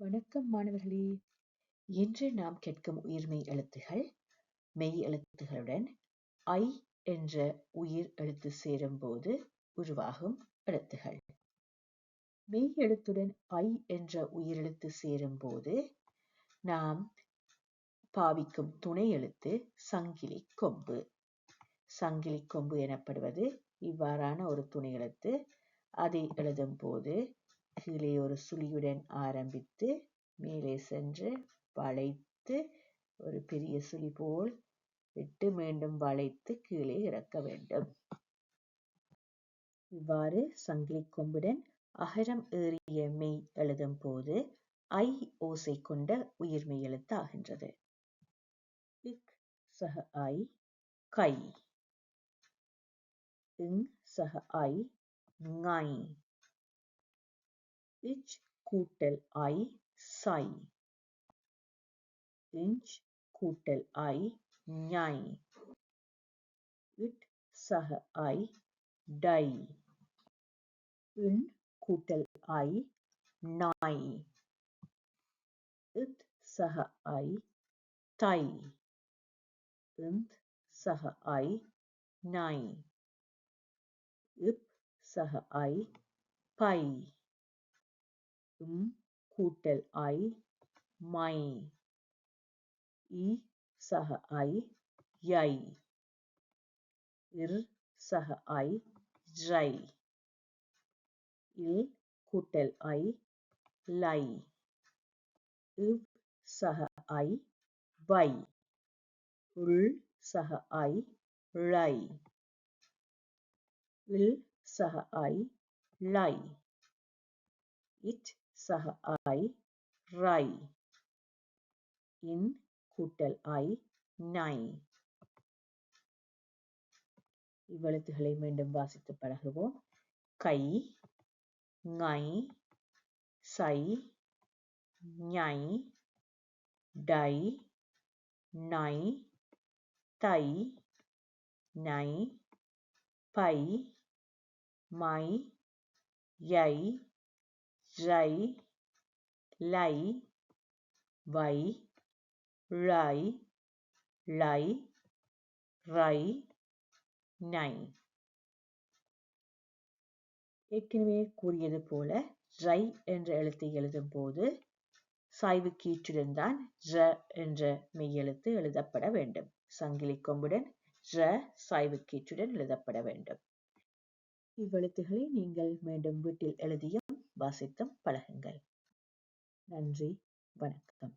வணக்கம் மாணவர்களே. இன்று நாம் கேட்கும் உயிர்மெய் எழுத்துகள் மெய் எழுத்துகளுடன் ஐ என்ற உயிர் எழுத்து சேரும்போது உருவாகும் எழுத்துகள். மெய் எழுத்துடன் ஐ என்ற உயிரெழுத்து சேரும்போது நாம் பாவிக்கும் துணை எழுத்து சங்கிலி கொம்பு. சங்கிலி கொம்பு எனப்படுவது இவ்வாறான ஒரு துணை எழுத்து. அதை எழுதும் போது கீழே ஒரு சுழியுடன் ஆரம்பித்து மேலே சென்று வளைத்து ஒரு பெரிய சுழி போல் விட்டு மீண்டும் வளைத்து கீழே இறக்க வேண்டும். இவ்வாறு சங்கிலி கொம்புடன் அகரம் ஏறிய மெய் எழுதும் போது ஐ ஓசை கொண்ட உயிர்மெய் எழுத்து ஆகின்றது இக் சக ஐ கை. இங் சக ஐ ngை இச் கூட்டல் ஐ சை இஞ்ச் கூட்டல் ஐ ஞை இட் சக ஐ டை. இன் கூட்டல் ஐ நாய். இத் சக ஐ தை. இந்த் சக ஐ நை இப் சக ஐ பை. உம் கூட்டல் ஐ மை இ சக ஐ யை இர் சக ஐ ரை இல் கூட்டல் ஐ லை இவ் சக ஐ வை உள் சக ஐ ழை இல் சக ஐ லை இட் சக ஐ ரை. இன் கூட்டல் ஐ நை. இவ்வெழுத்துகளை மீண்டும் வாசித்து பழகுவோம். கை ngை சை ஞை டை நை தை நை பை மை யை. ரை லை வை ழை ளை ரை நை ஏற்கனவே கூறியது போல ரை என்ற எழுத்தை எழுதும் போது சாய்வு கீற்றுடன் தான் ர என்ற மெய்யெழுத்து எழுதப்பட வேண்டும். சங்கிலி கொம்புடன் ர சாய்வு கீற்றுடன் எழுதப்பட வேண்டும். இவ்வெழுத்துகளை நீங்கள் மீண்டும் வீட்டில் எழுதியும் வாசித்தும் பழகுங்கள். நன்றி. வணக்கம்.